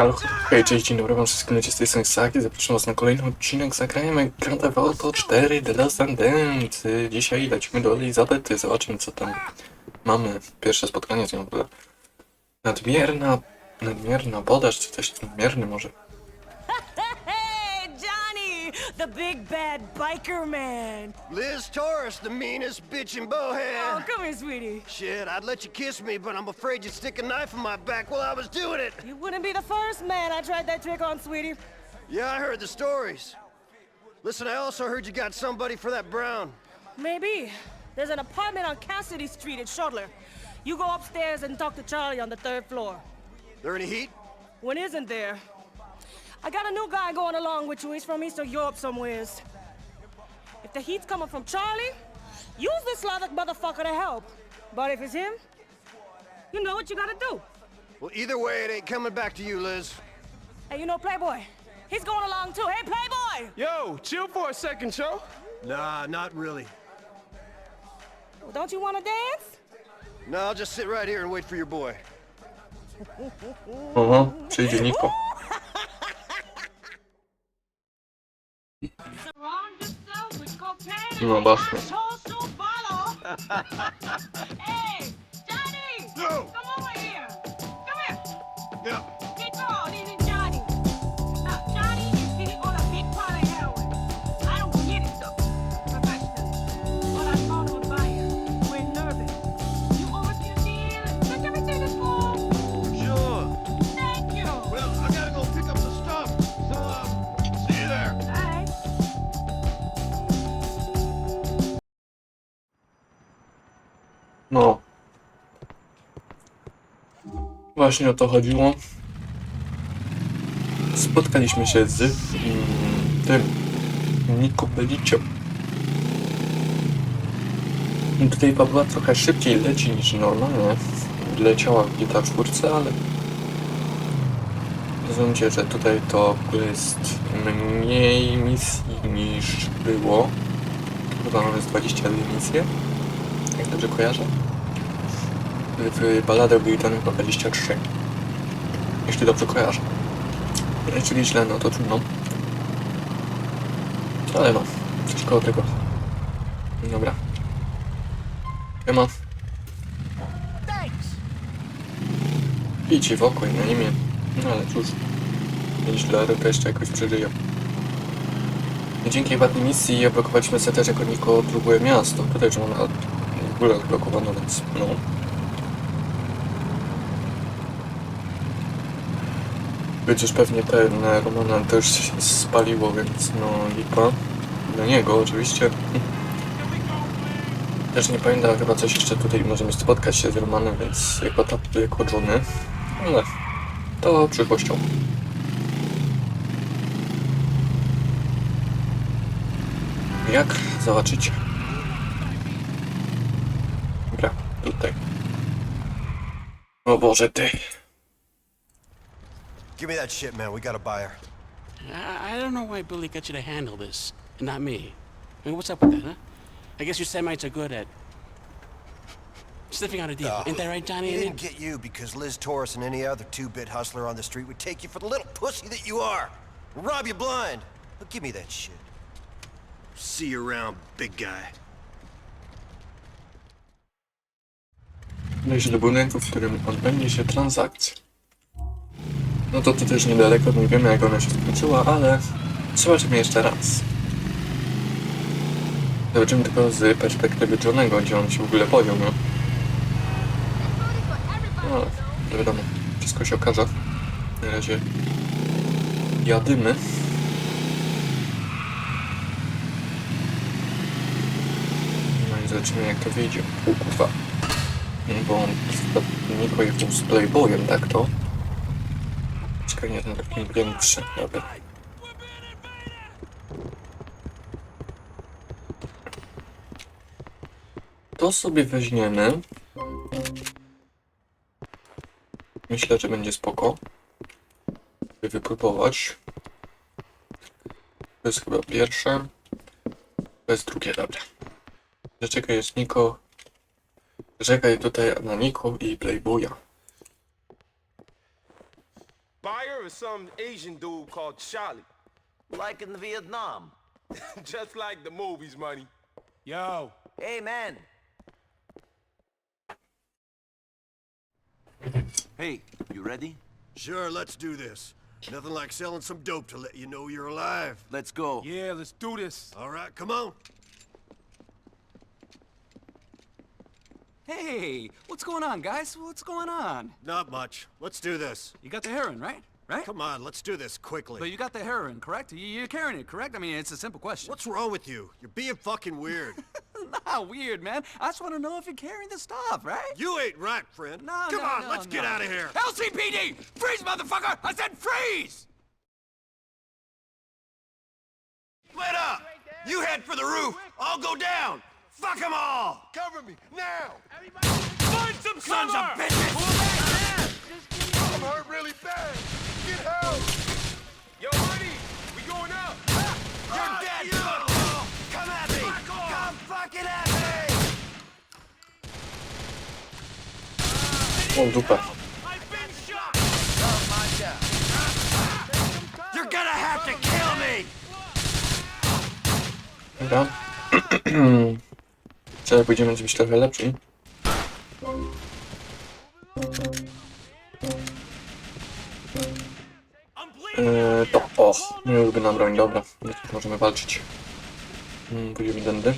Halo, hej, cześć, dzień dobry wam wszystkim, ludzie z tej strony zapraszam was na kolejny odcinek Zagrajmy Grand Theft Auto 4 The Last Dance. Dzisiaj lecimy do Elizabety, zobaczymy co tam mamy. Pierwsze spotkanie z nią w ogóle. Nadmierna, nadmierna podaż, czy coś nadmierny może. The big bad biker man. Liz Torres, the meanest bitch in Bohan. Oh, come here, sweetie. Shit, I'd let you kiss me, but I'm afraid you'd stick a knife in my back while I was doing it. You wouldn't be the first man I tried that trick on, sweetie. Yeah, I heard the stories. Listen, I also heard you got somebody for that brown. Maybe. There's an apartment on Cassidy Street in Shortler. You go upstairs and talk to Charlie on the third floor. There any heat? When isn't there? I got a new guy going along with you. He's from Eastern Europe somewheres. If the heat's coming from Charlie, use this Slavic motherfucker to help. But if it's him, you know what you gotta do. Well, either way, it ain't coming back to you, Liz. Hey, you know Playboy? He's going along too. Hey, Playboy! Yo, chill for a second, Joe. Nah, not really. Well, don't you want to dance? No, I'll just sit right here and wait for your boy. Oho, przyjdzie Niko. No właśnie. hey, Johnny! No. Come over here! Come here! Yeah. Właśnie o to chodziło. Spotkaliśmy się z mm, tym Niko Beliciem. Tutaj Pawła trochę szybciej leci niż normalnie. Leciała w GTA 4, ale rozumiem, że tutaj to jest mniej misji niż było. Chyba mamy z 22 misje jak dobrze kojarzę. W baladę były dane chyba 23. Jeśli dobrze kojarzę. Jeżeli źle, no to trudno. Ale no, coś koło tego. Dobra. Siema. Thanks. Idź w oko i na imię. No ale cóż. Ale to jeszcze jakoś przeżyję. Dzięki ładnej misji oblokowaliśmy sobie też jako Niko próbuje miasto. Tutaj już ona w ogóle odblokowana, więc no. Przecież pewnie e, Romana też się spaliło, więc no lipa. Dla niego oczywiście. Też nie pamiętam, chyba coś jeszcze tutaj możemy spotkać się z Romanem, więc jako, ta, jako Johnny. Ale to przyszłością. Jak zobaczycie. Dobra, tutaj. O Boże, ty. Give me that shit, man. We got a buyer. I, I don't know why Billy got you to handle this, and not me. I mean, what's up with that, huh? I guess you Semites are good at sniffing out a deal. No. Ain't that right, Johnny? He didn't get you because Liz Torres and any other two-bit hustler on the street would take you for the little pussy that you are. Rob you blind. But give me that shit. See you around, big guy. Wejść do budynku, w którym odbędzie się transakcja. No to tu też niedaleko, nie wiemy jak ona się skończyła, ale zobaczymy jeszcze raz. Zobaczymy tylko z perspektywy Johnego, gdzie on się w ogóle podział, no. No, ale to wiadomo, wszystko się okaże. Na razie jadymy. No i zobaczymy jak to wyjdzie. U kurwa. Bo on Niko jechał z Playboyem, tak to? Czekaj, nie, taki większy, dobra. To sobie weźmiemy. Myślę, że będzie spoko. By wypróbować. To jest chyba pierwsze. To jest drugie, dobra. Zaczekaj, jest Niko. Czekaj tutaj na Niko i Playboya. Some Asian dude called Charlie. Like in Vietnam. Just like the movies, money. Yo. Hey, man. Hey, you ready? Sure, let's do this. Nothing like selling some dope to let you know you're alive. Let's go. Yeah, let's do this. All right, come on. Hey, what's going on, guys? What's going on? Not much. Let's do this. You got the heroin, right? Right? Come on, let's do this quickly. But you got the heroin, correct? You- You're carrying it, correct? I mean, it's a simple question. What's wrong with you? You're being fucking weird. Not weird, man. I just want to know if you're carrying the stuff, right? you ain't right, friend. No, Come no, on, no, let's get out of here. LCPD! Freeze, motherfucker! I said freeze! Split up. You head for the roof. I'll go down. Fuck them all. Cover me, now! Find some sons of bitches. O dupę. Dobra. Trzeba pójdziemy być trochę lepsi. Eee, to, o, moja ulubiona broń, dobra. No to Możemy walczyć. Mm, Pójdziemy tędy.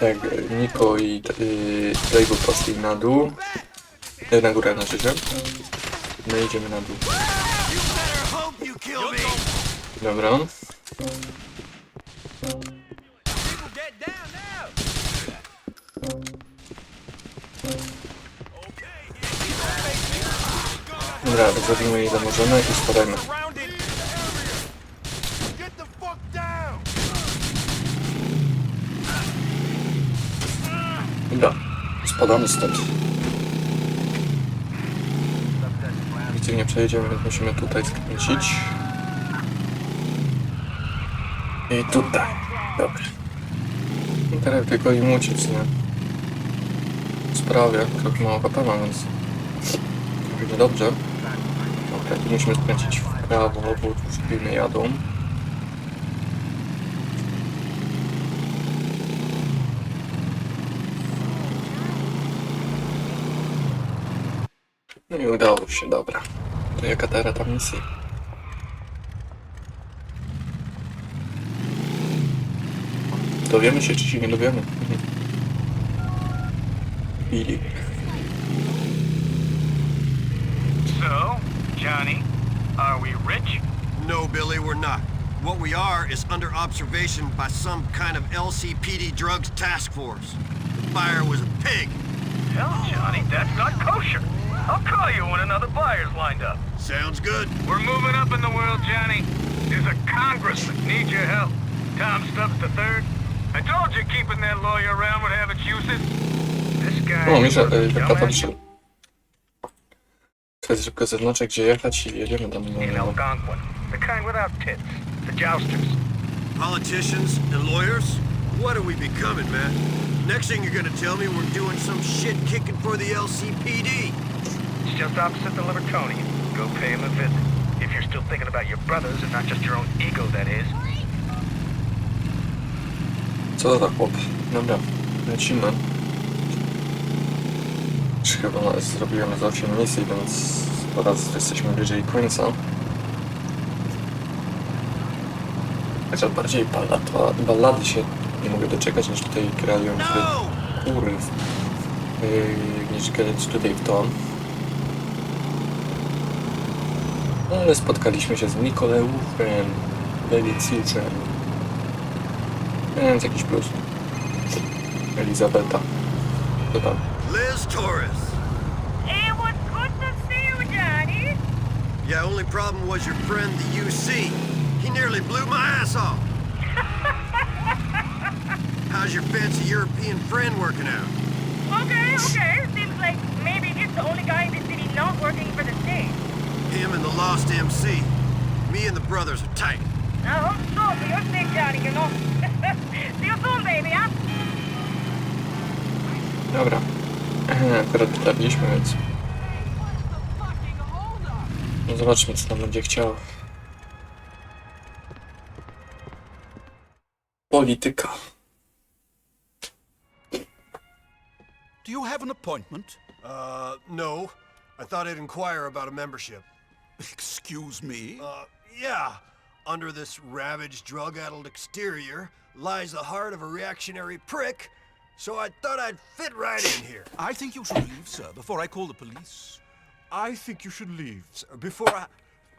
Tak, Niko i yy, Dave'u poszli na dół. E, Na górę, znaczy się. My idziemy na dół. Dobra. Dobra, zrobimy ile możemy i spadajmy. Spadamy stąd. Nigdzie nie przejedziemy, więc musimy tutaj skręcić. I tutaj. Dobra. I teraz tylko im uciec, nie? Sprawia, trochę mało ma, więc... Będzie dobrze. Dobra, tu musimy skręcić w prawo, bo filmy jadą. Udało się, dobra. To jaka teraz ta misja? Dowiemy się, czy się nie dowiemy. Mhm. Billy. So, Johnny, are we rich? No, Billy, we're not. What we are is under observation by some kind of LCPD drugs task force. The buyer was a pig. Hell, Johnny, that's not kosher. I'll call you when another buyer's lined up. Sounds good. We're moving up in the world, Johnny. There's a congressman that needs your help. Tom Stubbs the third. I told you keeping that lawyer around would have its uses. This guy... O, Misza, is a tak dumbass. katoliczny. To jest szybko zaznaczę, gdzie jechać i jedziemy tam. In Algonquin. The kind without tits. The jousters. Politicians and lawyers? What are we becoming, man? Next thing you're gonna tell me we're doing some shit kicking for the LCPD. Just opposite the Livertonian. Go pay him a visit. If you're still thinking about your brothers and not just your own ego, that is. Co to za chłop? Dobra, lecimy. Już chyba zrobiłem z 8 misji, więc teraz jesteśmy bliżej końca. Chociaż bardziej ballad, ballady się nie mogę doczekać niż tutaj grają w No! kurw. Yy, niż grać tutaj w to. No ale spotkaliśmy się z Nikoleuszem, Belicjuszem. Więc jakiś plus. Elizabeta. Co tam? Liz Torres. It was good to see you, Johnny. Yeah, only problem was your friend, the UC. He nearly blew my ass off. How's your fancy European friend working out? Okay, okay. Seems like maybe he's the only guy in the city not working for the state. Him and the Lost MC. Me and the brothers are tight. I hope so for your sake, Johnny, you know. see you soon, baby, huh? Dobra. Akurat trafiliśmy, więc... No zobaczmy, co tam będzie chciał. Polityka. Do you have an appointment? Uh, no. I thought I'd inquire about a membership. Excuse me? Uh, yeah. Under this ravaged, drug-addled exterior lies the heart of a reactionary prick, so I thought I'd fit right in here. I think you should leave, sir, before I call the police. I think you should leave, sir, before I...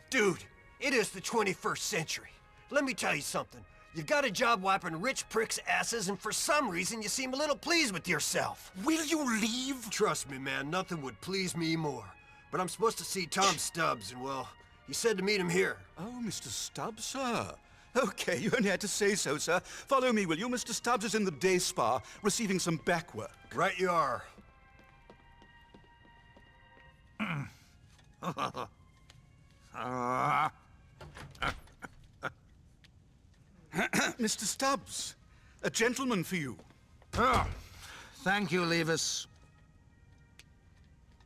Dude, it is the 21st century. Let me tell you something. You've got a job wiping rich pricks' asses, and for some reason you seem a little pleased with yourself. Will you leave? Trust me, man, nothing would please me more. But I'm supposed to see Tom Stubbs, and well, he said to meet him here. Oh, Mr. Stubbs, sir. Okay, you only had to say so, sir. Follow me, will you? Mr. Stubbs is in the day spa, receiving some back work. Right you are. Mr. Stubbs, a gentleman for you. Oh, thank you, Levis.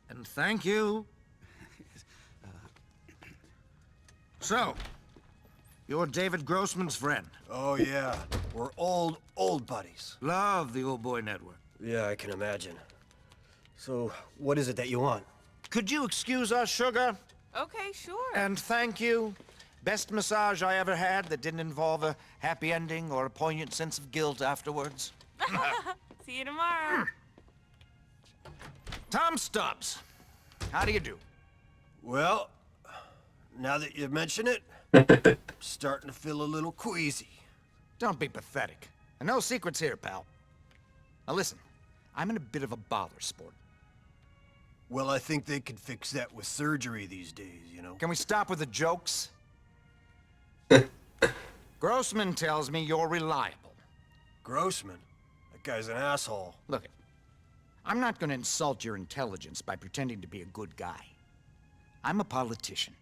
And thank you. So, you're David Grossman's friend. Oh, yeah. We're old, old buddies. Love the old boy network. Yeah, I can imagine. So, what is it that you want? Could you excuse us, sugar? Okay, sure. And thank you. Best massage I ever had that didn't involve a happy ending or a poignant sense of guilt afterwards. See you tomorrow. Tom Stubbs. How do you do? Well, now that you mention it, I'm starting to feel a little queasy. Don't be pathetic. And no secrets here, pal. Now listen, I'm in a bit of a bother, sport. Well, I think they could fix that with surgery these days, you know? Can we stop with the jokes? Grossman tells me you're reliable. Grossman? That guy's an asshole. Look, I'm not going to insult your intelligence by pretending to be a good guy. I'm a politician.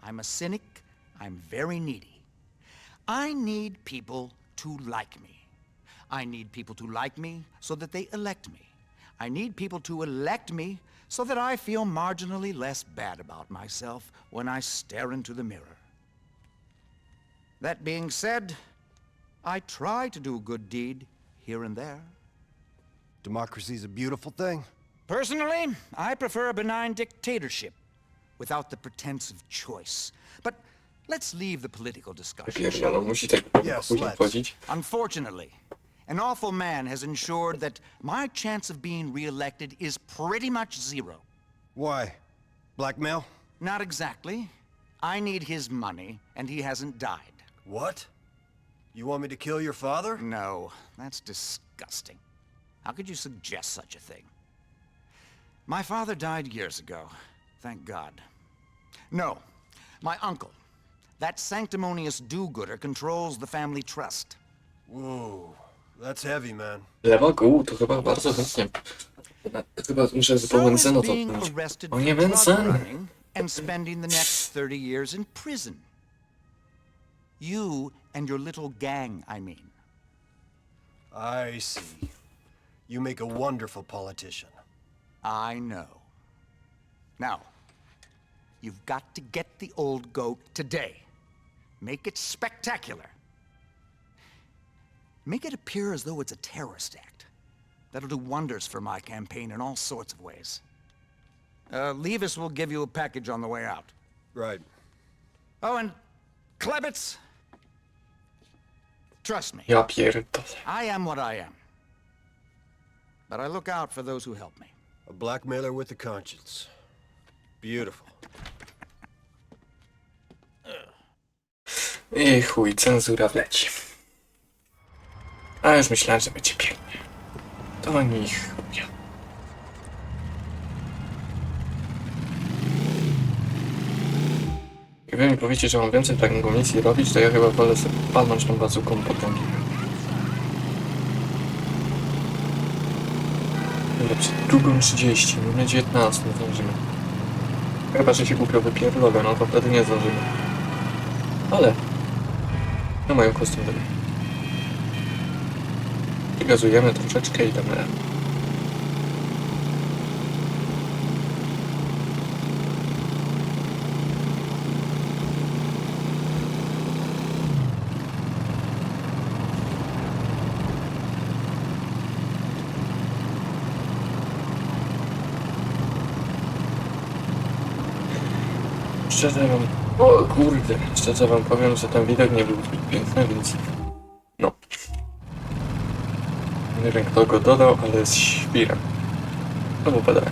I'm a cynic. I'm very needy. I need people to like me. I need people to like me so that they elect me. I need people to elect me so that I feel marginally less bad about myself when I stare into the mirror. That being said, I try to do a good deed here and there. Democracy's a beautiful thing. Personally, I prefer a benign dictatorship without the pretense of choice. But let's leave the political discussion. Pierdolą, musi tak Yes, później let's. wchodzić. Unfortunately, an awful man has ensured that my chance of being reelected is pretty much zero. Why? Blackmail? Not exactly. I need his money, and he hasn't died. What? You want me to kill your father? No, that's disgusting. How could you suggest such a thing? My father died years ago, thank God. No, my uncle. That sanctimonious do-gooder controls the family trust. Whoa, that's heavy, man. Lewa gół, to chyba bardzo chętnie. Chyba muszę z So is Węcena to being arrested O for nie, drug and spending the next 30 years in prison. You and your little gang, I mean. I see. You make a wonderful politician. I know. Now, you've got to get the old goat today. Make it spectacular. Make it appear as though it's a terrorist act. That'll do wonders for my campaign in all sorts of ways. Uh, Levis will give you a package on the way out. Right. Oh, and Klebitz, trust me, Ja pierdolę. I am what I am. But I look out for those who help me. A blackmailer with a conscience. Beautiful. I chuj, cenzura wleci. A już myślałem, że będzie pięknie. To nie chuja. Mi powiecie, że mam więcej takiego misji robić, to ja chyba wolę sobie palnąć tą bazuką. Dobra, przed drugą 30, mamy 19, nie zdążymy. Chyba, że się głupio wypierdolę, no to wtedy nie zdążymy. Ale... No mają kostium dalej. Przygazujemy troszeczkę i damy radę. Szczerze wam... O kurde, szczerze wam powiem, że ten widok nie był zbyt piękny, więc... No. Nie wiem kto go dodał, ale jest świrem. To był pedał.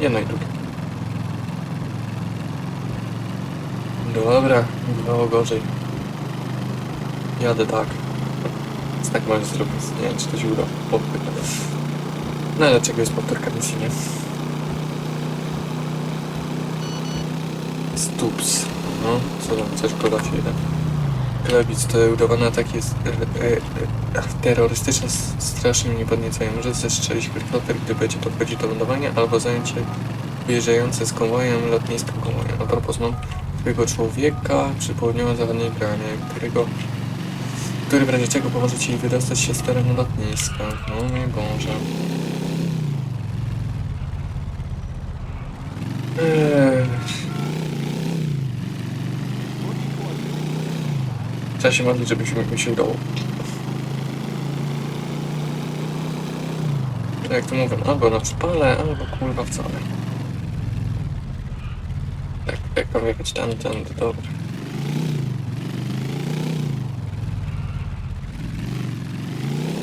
Jedno i drugie. Dobra, było gorzej. Jadę tak. Więc tak możesz zrobić. Nie wiem, czy to się uda. No ale czego jest powtórka misji, nie? Stups. No, co tam, coś podacie jeden. Klebic to udawany atak jest e, e, e, terrorystyczny, s- strasznie mnie podniecają. Może zestrzelić helikopter, gdy będzie podchodzić do lądowania, albo zajęcie wyjeżdżające z konwojem lotniska konwojem. A propos, mam twojego człowieka przy południowo-zachodniej bramie, którego który w razie czego pomoże ci wydostać się z terenu lotniska. No mój Boże. Eee. Trzeba się modlić, żeby się, mi się udało. To jak to mówię, albo na przypale, albo kurwa wcale. Tak, jak mam jechać ten, ten, to dobra.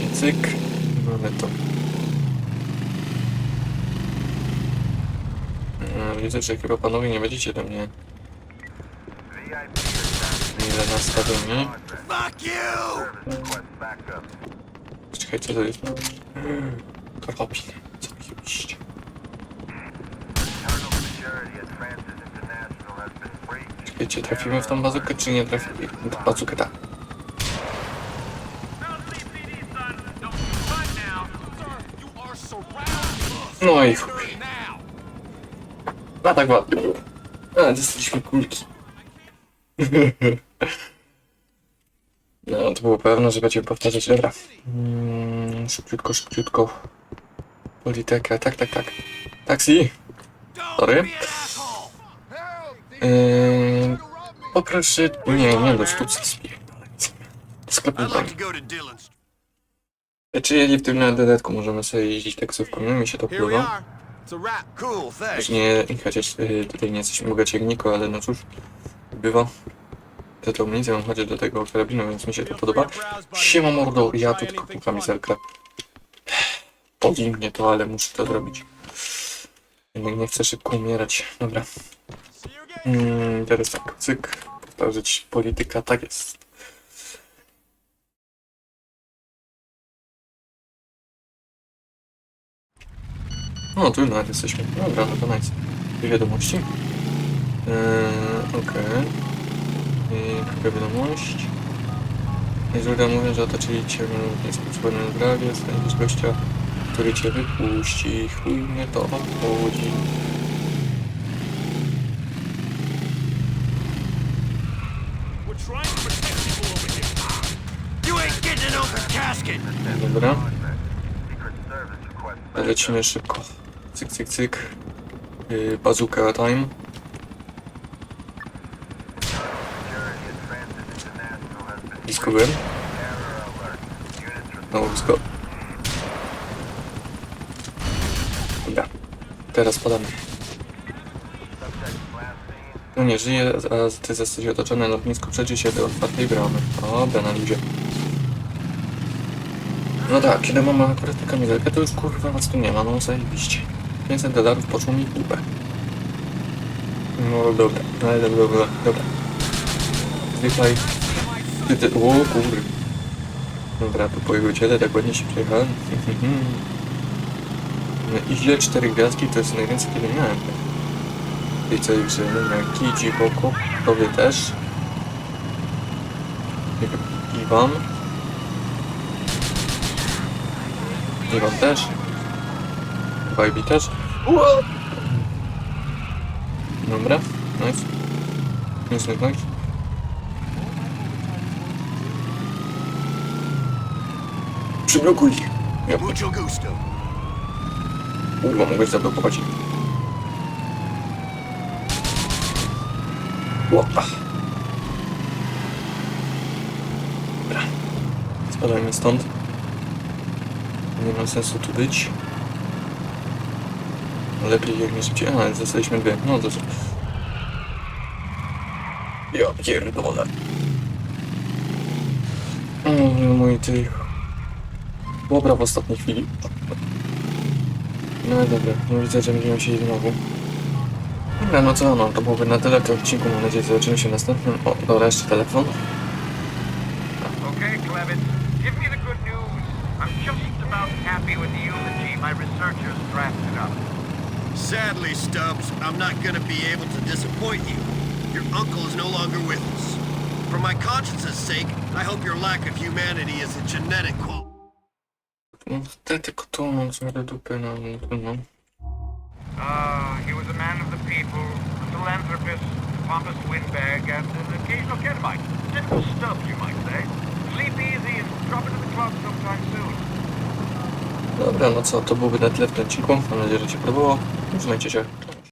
I cyk, mamy to. No, widzę, że chyba panowie nie będziecie do mnie ile. Fuck you! Czekaj, co to jest? Karabin. Co mi iść? Czekajcie, trafimy w tą bazukę, czy nie trafimy? W bazukę tak. No i chuj. A tak ładnie. A, dostaliśmy kulki. No, to było pewne, że będziemy powtarzać. Dobra. Mm, szybciutko, szybciutko. Politeka, tak, tak, tak. Taksi. Sorry. Yy, poproszę... Nie, nie, do sztuce spierdolę. To Dillon's. Czy jeśli w tym na dodatku możemy sobie jeździć taksówką, no mi się to Here we pływa. are. It's a wrap. Cool, nie, chociaż y, tutaj nie jesteśmy bogacierniko, ale no cóż, bywa. To amunicję mam chodzić do tego karabinu, więc mi się to podoba. Siema mordo, ja tu tylko tu kamizelkę. Mnie to, ale muszę to zrobić. Jednak nie chcę szybko umierać. Dobra. Mm, teraz tak, cyk. Powtarzać polityka, tak jest. No, tu nawet jesteśmy. Dobra, no to nice. Wiadomości. Eee, okej. I wiadomość. Źródła mówią, że otoczyli cię wspólnym zdrowie, znajdziesz gościa, który cię wypuści. Chuj mnie to obchodzi. Dobra. Lecimy szybko. Cyk, cyk, cyk. Yy, bazooka time. Byłem. No, blisko. Dobra. Teraz podamy. No nie żyje, a ty jesteś otoczony na lotnisku, przejdzie się do otwartej bramy. Dobra, na ludzie. No tak, kiedy mam akurat tę kamizelkę, to już kurwa was tu nie ma, no zajebiście. 500 dolarów poszło mi w dupę. No dobra, no dobra, dobra, dobra. O kurde. Dobra, tu po jego ciele tak ładnie się przejechałem. No i źle 4 gwiazdki to jest najwięcej kiedy miałem. I co już, dobra, Kiji Boko, tobie też. Iwan. Iwan też. Vibe też. Dobra, nice. Nice, nice, nice. Przyblokuj. Ja Mucho kurwa mogę zablokować. Łopa. Dobra. Spadajmy stąd. Nie ma sensu tu być. Lepiej jak nie szybciej. A, zostaliśmy dwie. No to Ja pierdolę. Mm, mój ty. Dobra w ostatniej chwili. No dobra, nie widzę, że będziemy się znowu. Dobra, no co no, to byłoby na tyle w tym odcinku. Mam nadzieję, że zobaczymy się w następnym. O, dobra, jeszcze telefon. Okay, Clevin, give me the good news. I'm just about happy with the eulogy my researchers drafted up. Sadly, Stubbs, I'm not gonna be able to disappoint you. Your uncle is no longer with us. For my conscience's sake, I hope your lack of humanity is a genetic qual- No, te tylko to mam z miarę dupy, no, no. Uh, he was a man of the people, a philanthropist, pompous windbag, and an occasional Kenmite. Typical stuff, you might say. Sleep easy and drop into the club sometime soon. Dobra, no co, to byłoby na tyle w tym odcinku. Mam nadzieję, że Ci podobało. Trzymajcie się.